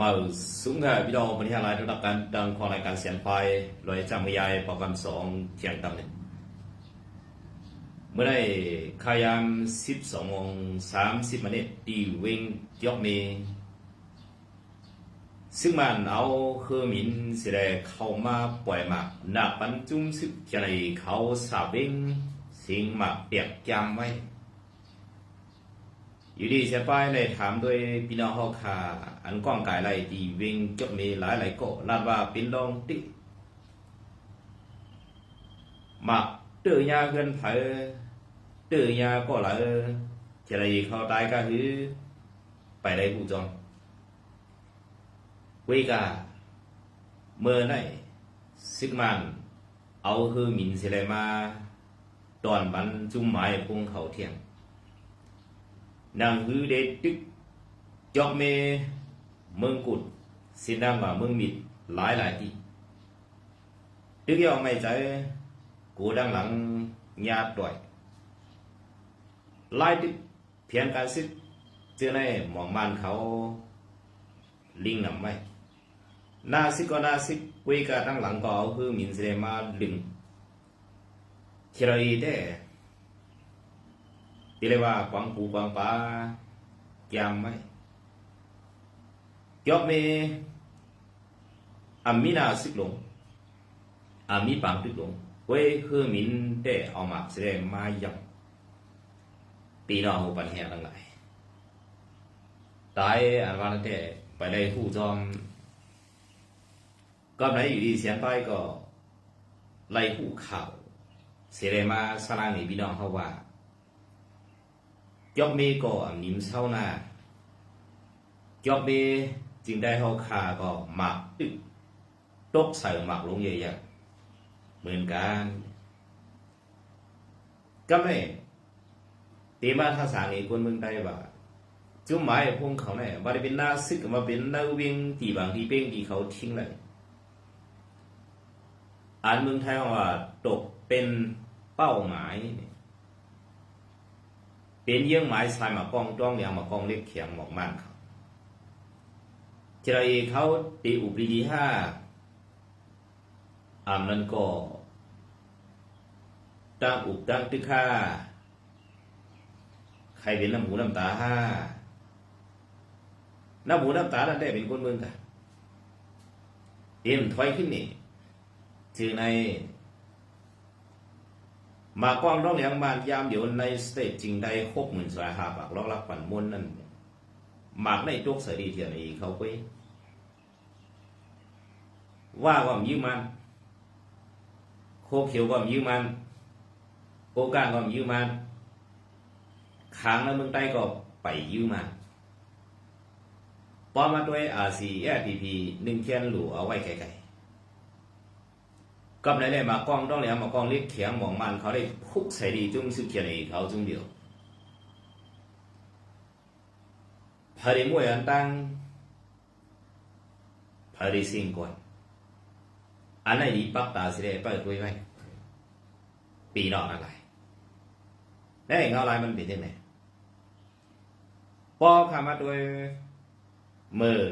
มาสูงค่ะพี่น้องวันนี้อะไรระดับการดังของรายการเสียงไฟลอยจำยายปรแกรมสองเที่ยงตำเนี่ยเมื่อได้ขายามสิบสองโมงสามสิบนาทีดีเวงยกเมซึ่งมันเอาเครื่องมินเสียได้เข้ามาปล่อยหมากหนักปันจุ้มสึกจะในเขาสาบเวงสิงหมากเปียกจำไว้ อยู่ดีเสียไปเลยถามด้วยพี่น้องเขาค่ะอันกว้างกายไรดีเวงจบมีหลายหลายก็ลาดว่าเป็นรองติมักเตือยาเกินเผยเตือยาก็ละจะไรเขาตายก็คือไปได้ผู้จองเวกาเมื่อไหนสิกมันเอาคือมินเสลมาตอนบันจุ่มหมายพงเขาเที่ยง nàng hư đế tức chọc mê mương cụt xin đang và mương mịt lái lại đi tức yêu mày trái cố đang lắng nhà tuổi lái tức phiền cả sức chưa này mỏng màn เขาลิงนำไว้หน้าซิกก็หน้าซิกเว ที่เรียกว่ากวางปูกวางปลาแกมไหมยกเมอามีนาสิกลงอามีปังตึกลงเว้ยคือมินได้เอามาแสดงมายังปีนอหูปันแหงทั้งหลายตายอันวันแต่ไปเลยหูจอมก็ไหนอยู่ดีเสียงไปก็ไล่หูข่าวเสียเลยมาสร้างในพี่น้องเขาว่า ยกเมก็นิมเศร้าหน้ายกเมจึงได้เฮาคาก็หมักตึกตกใส่หมักลงเยอะๆเหมือนกันก็ไม่ตีมาภาษานี้คนเมืองไทยว่าจุ่หมายพงเขาเนี่ยว่าเป็นหน้าซึกมาเป็นหน้าเวียงตีบางทีเป้งที่เขาทิ้งเลยอ่านเมืองไทยว่าตกเป็นเป้าหมายเนี่ย เป็นเยื่องไม้สายมากองจ้องอย่างมากองเล็กเขียงหมอกมันเขาเจรเขาตีอุปรีห้าอามนั้นก็ตั้งอุปตั้งตึกห้าใครเป็นน้ำหูน้ำตาห้าน้ำหูน้ำตานั่นได้เป็นคนเมืองกันเอ็มถอยขึ้นนี่ถือใน มากว้างร้องเลียงมานยามเดี๋ยวในสเตจจริงใดหกหมื่นสายหาปากล็อกรักปันม้วนนั่นหมากในจกเสรีเทียนอีเขาไปว่าความยืมมันโคเขียวความยืมมันโอกาสความยืมมันค้างแล้วเมืองใต้ก็ไปยืมมันปอมาด้วย RCEPP หนึ่งเทียนหลูเอาไว้ไกล กับไหนได้มากองต้องแล้วมากองเล็กเขียงหมองมันเขาได้พุกใส่ดีจุ้มสุดเขียนอีเขาจุ้มเดียวพาริมวยอันตั้งพาริสิงก่อนอันไหนดีปักตาสิได้เปิดไว้ไว้ปีนอกอะไรได้เงาลายมันเป็นยังไงปอขามาด้วยมือ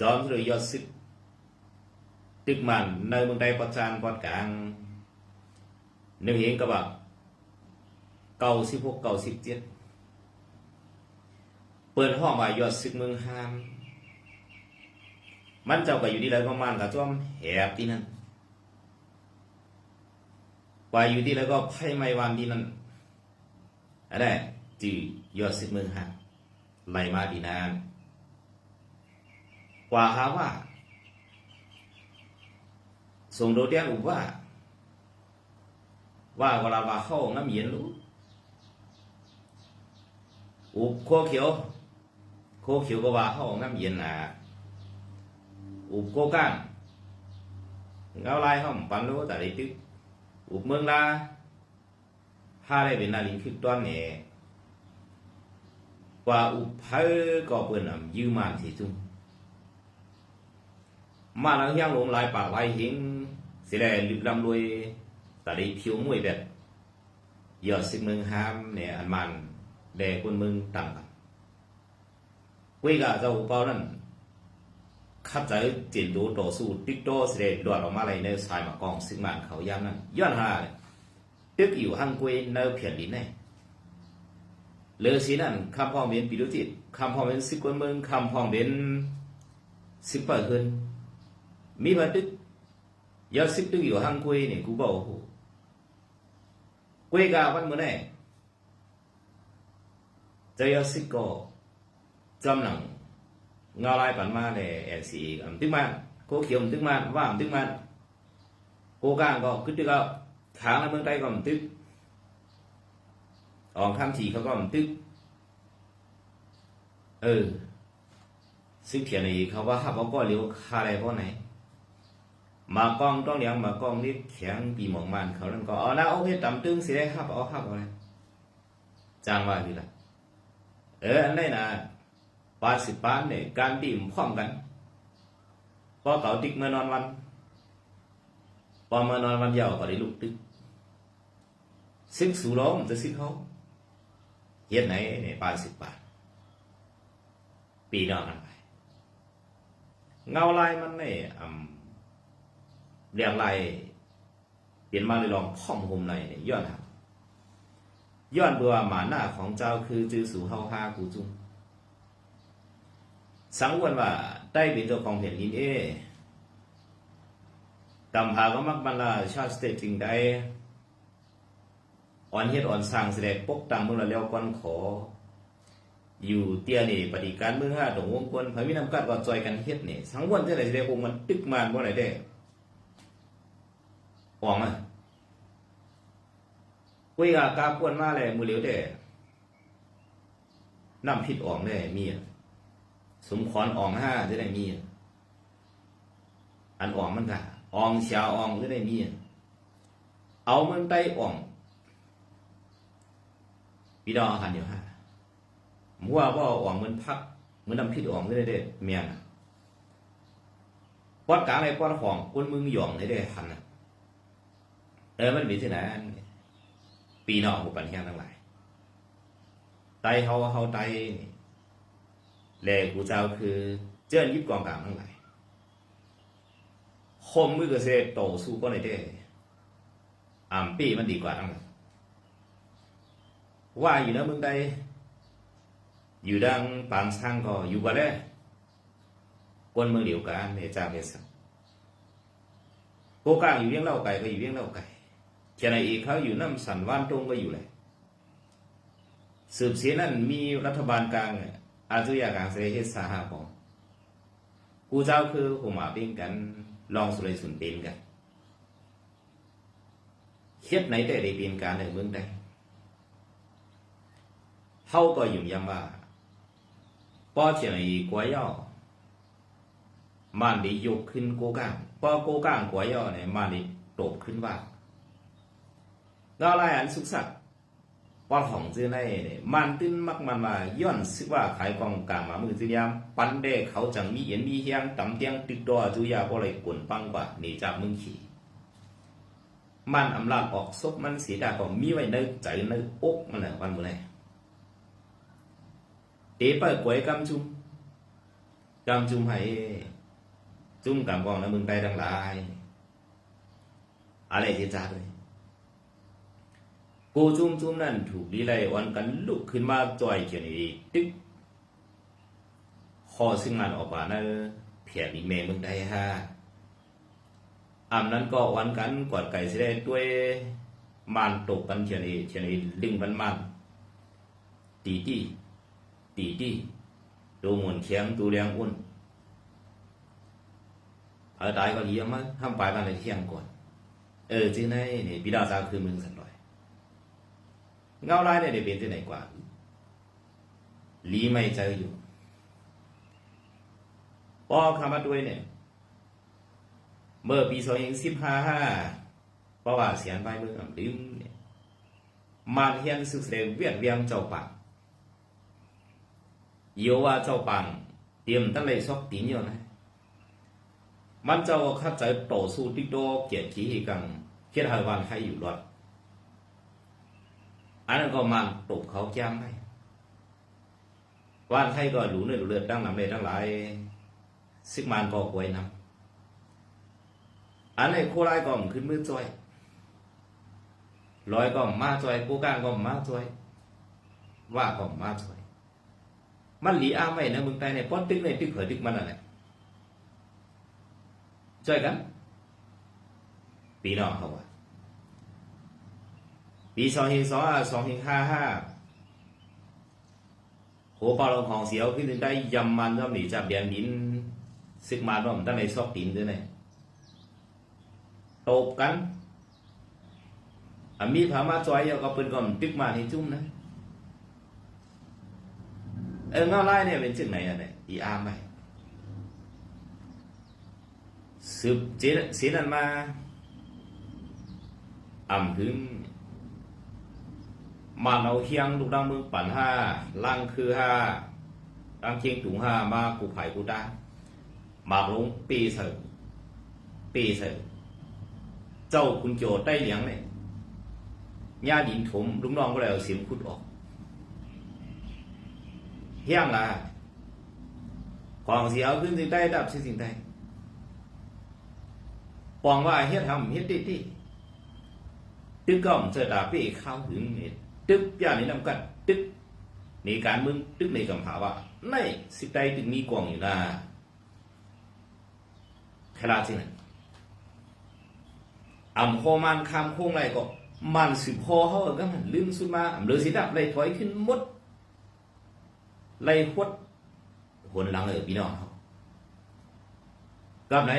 จอมสุริยศศึก tức màn nơi bên đây có chan có cảng nếu hiện các bạn cầu สิบหกเก่าสิบเจ็ดเปิดห้องมายอดศึกเมืองฮามมันเจ้าก็อยู่ที่ไรประมาณกับจ้อมแหบที่นั่นกว่าอยู่ที่ไรก็ไพ่ไม่วันที่นั่นอะไรจือยอดศึกเมืองฮามไหลมาดีนานกว่าหาว่า ส่งโดเตียนอุบว่าว่าเวลาว่าเข้าน้ำเย็นรู้อุบโคเขียวโคเขียวก็ว่าเข้าน้ำเย็นนะอุบโคก้าง เงาลายห้องปันรู้แต่ได้ตึกอุบเมืองลาห้าได้เป็นนาลินคือต้นเนี่ยกว่าอุบเพอก็เปิดนำยืมมันสิจุ้ง mà nó hiang lốm lại bảo lại hiến sẽ là lực làm đuôi tại đây thiếu mùi việt giờ xin mừng ham nè ăn màn để quân mừng tặng quay cả dầu bao lần คัดใจเจียนดูต่อสู้ติ๊กโตเสด็จหลอดออกมาเลยในสายมากองซึ่งมันเขาย่ำนั้นย้อนหาเลยตึกอยู่ห้างกวยในเพียนดินแน่เลอสีนั้นคำพ่อเป็นปิรุจิตคำพ่อเป็นสิกวนเมืองคำพ่อเป็นสิบเปิดขึ้นมีบันทึก ยอดสิบตึกอยู่ห้างกวยเนี่ยกูบอกโอ้โหกวยกาวันเมื่อไหร่จะยอดสิบก็จำหนัง ngao lai bản ma để ẻn xì ẩm tức man cô kiểu ẩm tức man và ẩm tức man cô càng có cứ tức không kháng là มืองไทยก็ ẩm tức ออกคำทีเขาก็ ẩm tức เออซึ่งเขียนในเขาว่าฮับเอาก็เลี้ยวคาอะไรพราะไหน มากองต้องเลี้ยงมากองนี่แข็งปีหมองมันเขานั่นก็อ๋อนะโอเคต่ำตึงสิได้ฮับเอาฮับเอาเลยจางว่าคือละเอออันนี้นะปาสิบปานเนี่ยการตีมพร้อมกันพอเขาติ๊กเมื่อนอนวันพอเมื่อนอนวันยาวก็ได้ลุกตึกซึ่งสูร้องจะซึ่งเขาเฮ็ดไหนเนี่ยปาสิบปานปีนอนกันไปเงาลายมันเนี่ยอ่ำ เรียงลายเปลี่ยนมาเลยลองพ่อมหุมในเนี่ยย้อนครับย้อนเบื่อหมาหน้าของเจ้าคือจือสู่เฮาฮากูจุงสังวนว่าได้เป็นตัวของแผ่นดินเอกำพาก็มักบรรลาชาติสเตจริงได้อ่อนเฮ็ดอ่อนสร้างแสดงปกตังเมืองละแล้วก่อนขอ อยู่เตียนี่ปฏิการเมืองห้าตรงวงกวนพระวินำกัดก็จอยกันเฮ็ดนี่สังวนจะได้แสดงองค์มันตึกมานบ่ได้ได้ ออกมาคุยกับกาควนมาเลยมือเหลียวได้น้ำพิษออกได้มีอะสมขอนอ่องห้าจะได้มีอันอ่องมันก็อ่องเสียอ่องจะได้มีเอามันไปอ่องพี่ดองหันเดียวห้ามัวว่าอ่องมันพักมันน้ำพิษอ่องได้เด้เมียนะปอดกลางอะไรปอดห้องคนมึงหย่องได้ได้หันน่ะ เออมันเป็นที่ไหนปีนอกบุปันแห้งทั้งหลายไตเฮาเฮาไตนี่แลกูเจ้าคือเจิ้นยิบกองกลางทั้งหลายคมมือเกษตรโตสู้ก็ในได้อ่ำปีมันดีกว่าทั้งว่าอยู่นะมึงใดอยู่ดังปางช่างก็อยู่กว่าแล้วกวนเมืองเดียวกันเนี่ยจ้าเมสังโกกลางอยู่เวียงเล่าไก่ก็อยู่เวียงเล่าไก่ เชียงรายอีกเขาอยู่น้ำสันว่านตรงก็อยู่เลยสืบเสียนั่นมีรัฐบาลกลางอาจุยาการเสด็จสาหาปองกูเจ้าคือหัวหมาปิ้งกันลองสุริสุนเป็นกันเฮ็ดไหนแต่ได้เปลี่ยนการในเมืองใดเฮาก็อยุ่งยำว่าป้อเฉียงอีกวย่อมันได้ยกขึ้นโกก้างป้อโกก้างกวย่อเนี่ยมันได้ตบขึ้นว่า เราลายอันสุขสักว่าของจื้อในมันตื้นมักมันมาย้อนซึกว่าขายกองกลางมามือจื้อยามปันเดเขาจังมีเอ็นมีเฮียงตำเตียงติดตัวจุยาบ่เลยกวนปังกว่านี่จากมึงขี่มันอำลาออกซบมันเสียดาก็มีไว้ในใจในอกมันแหละวันมื้อไหนเตไปกวยกำจุมกำจุมให้จุ่มกำกองนเมืองใดทั้งหลายอะไรที่จ้าเลย กูจุ้มจุ้มนั่นถูกดีไลวันกันลุกขึ้นมาจ่อยเขียนอีกตึ๊กคอซึ่งมันออกมานะเพียรอีเมมึงได้ฮะอำนั้นก็วันกันกวดไก่สิได้ด้วยมันตกกันเขียนอีเขียนอีลิงมันมันตีตีตีตีดูหมุนเขียงดูเลียงอุ่นเอาตายก็เลี้ยงมั้งห้ามไปกันในเที่ยงก่อน เออจริงไงนี่บิดาซาคือมึงสัน เงาลายเนี่ยเป็นที่ไหนกว่าลีไม่เจออยู่พอคำมาด้วยเนี่ยเมื่อปีสองพันสิบห้าห้าเพระว่าเสียนไปเมืองอ่ำลืมเนี่ยมาเฮียนสุดเสดเวียดเวียงเจ้าปังโยว่าเจ้าปังเตรียมตั้งเลยซอกตีนอยู่นะมันเจ้าข้าใจต่อสู้ที่โตเกียรติขีกังเขียนหายวันให้อยู่รอด อันนั้นก็มันตบเขาแจ้งให้ว่านให้ก็หลูเนื้อหลูเลือดดังนำเลยทั้งหลายซึกมันก็กวยนำอันไหนโคไลก็ขึ้นมือจอยลอยก็มาจอยกู้ก้างก็มาจอยว่าก็มาจอยมันหลีอ้าไม่นะมึงตายในป้อนตึกในตึกเผือตึกมันอะไรช่วยกันปีน้องเขาว่า ปีสองหิงสองอะสองหิงห้าห้าโหเปาลงของเสียวขึ้นได้ยำมันก็หนีจากแดนดินซึกมาว่ามันตั้งในซอกดินด้วยเนี่ยตบกันอะมีผามาจอยเอาก็ปืนก็มันตึกมาที่จุ่มนะเออเงาไล่เนี่ยเป็นจึงไหนอะเนี่ยอีอาร์มไหมสืบเจนเสียนันมาอ่ำถึง มาเอาเคียงลูกดังมือปั่นห้าล่างคือห้าดังเคียงถุงห้ามากูไผ่กูตาหมากลงปีเสือปีเสือเจ้าคุณโจได้เลี้ยงเนี่ยญาดินถมลุงน้องก็เลยเอาเสียงคุดออกเฮี้ยงละของเสียขึ้นสิ่งใดดับสิ่งใดปองว่าเฮ็ดทำเฮ็ดดิดิตึกก็มเจอดาปีเข้าถึงเนี่ ตึกย่านนี้นำกันตึกในการเมืองตึกในกำหาว่ในสิใดตึกมีกวงอยู่นะขลาดสินะอำโคมันคำโค้งไรก็มันสืบพอเขาก็มันลืมสุดมาอำเลือสิดับไรถอยขึ้นมดไล่ขดหนหลังเออพี่น้องกับใน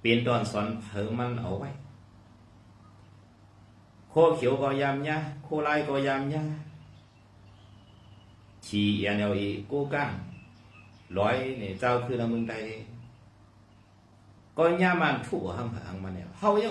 เปลี่ยนตอนสอนเพิ่มมันเอาไว้ โคเขียวก็ยำยะโคลายก็ยำยะชีเอ็นเอลีกูก้างร้อยเนี่ยเจ้าคือละมึงใดก็ย่ามันถูกหังหังมันเนี่ยเขายั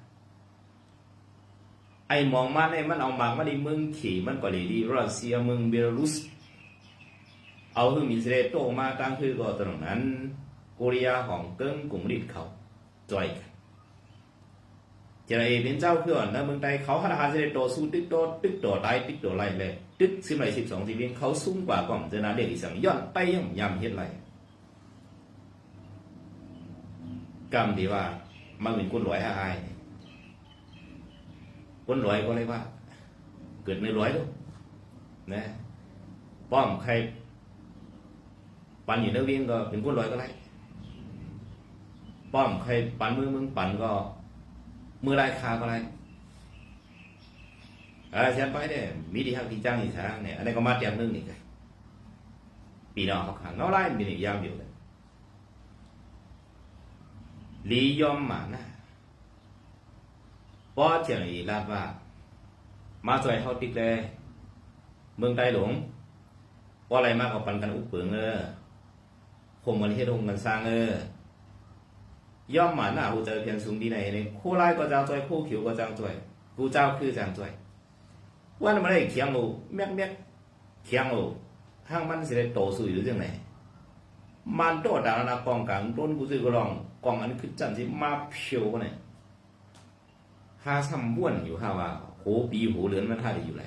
ะเด้เองมยินเอาเห็นไหมเมื่อจะยาสิติก็มีพม่าจอยเมื่อแล้วเชียนอีติก็ห้ามกล้วยเนี่ยก็นอนกันด้วยอะโยนไอ้มันจะว่าด้วยป้อยสังรองกาลีเลยด้วยป้อยสังรองในเมืองไทยนะป้าดำปึงทิ้งยองทิ้งยองเนี่ยจะเสียนไปติดหลัดดอกปานติดเงาลายมันเป็นอยู่ปี đó là phải hao để bao gần tuổi giờ này đi tính ha ai mong man ai man ông mang man đi mừng chỉ man gọi đi Russia mừng Belarus เอาคือมิสเรโตมาตั้งคือก็ตรงนั้นโคเรียฮ่องกงกลุ่มริดเขาจอยกันจะไอเป็นเจ้าเพื่อนนะเมืองไทยเขาหาหาเสด็จโตสู้ตึกโตตึกโตไตตึกโตไรเลยตึกสิบไรสิบสองสิบเองเขาสูงกว่ากล่องเจนาเด็กอีสังย้อนไปย่ำยำเฮ็ดไรกรรมที่ว่ามันเป็นคนรวยให้อาย คนรวยก็เลยว่า เกิดไม่รวยลูกนะป้อมใครปันอยู่ในเวียงก็เป็นคนรวยก็ไรป้อมใครปันมือมึงปันก็ มือไรคาก็ไรเออฉันไปเนี่ยมีที่ฮักที่จ้างอีกทางเนี่ยอันนี้ก็มาเตรียมนึงนี่ไงปีนอกเขาขังเงาไล่มีนี่ ป้อเฉียงอีลาว่า มาซอยเท่าติดเลยเมืองใต้หลงว่าอะไรมากกว่าปันกันอุปเปิงเออคมมันเฮ็ดองกันสร้างเออย่อมหมาหนอะหูเจอเพียงสูงดีในในคู่ไล่ก็จางจอยคู่ผิวก็จางจอยกูเจ้าคือจางจอยว่ามันได้เคียงโอ้แม็กแม็กเคียงโอ้ห้างมันสิได้โตสู่อยู่จังไหนมันโตดังนา กองกลางต้นกูซื้อก็ลองกองอันคือจันสิมาเพียวเนี่ย หาซ้ำบ้วนอยู่ฮาว่าโหปีโหเหลือนมันท่าได้อยู่ไร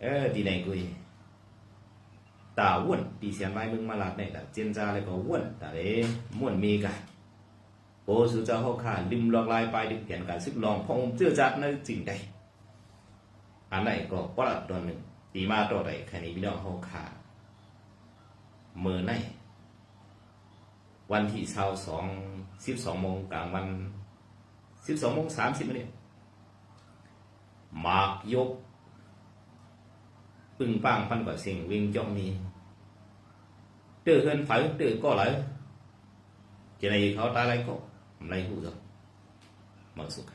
เออดีไหนกุยตาว้วนตีเสียนไม้มึงมาลัดเนี่ยแต่เจนจาเลยก็ว้วนแต่เด้ม่วนมีกันโอ้สุเจ้าเขาขาลิมลอกลายไปดึกแขนการซึกลองพองเจือจัดในจริงใดอันไหนก็ปลัดตัวหนึ่งตีมาตัวใดแค่นี้พี่น้องเขาขาเมื่อในวันที่เช้าสองสิบสองโมงกลางวัน สิบสองโมงสามสิบนาทีหมากยก ปึงปังพันกว่าสิ่งวิ่งจองมีเตือเฮือนไฟเตือก็ไหลจะในเขาตายไรก็ไม่รู้จักมาสุข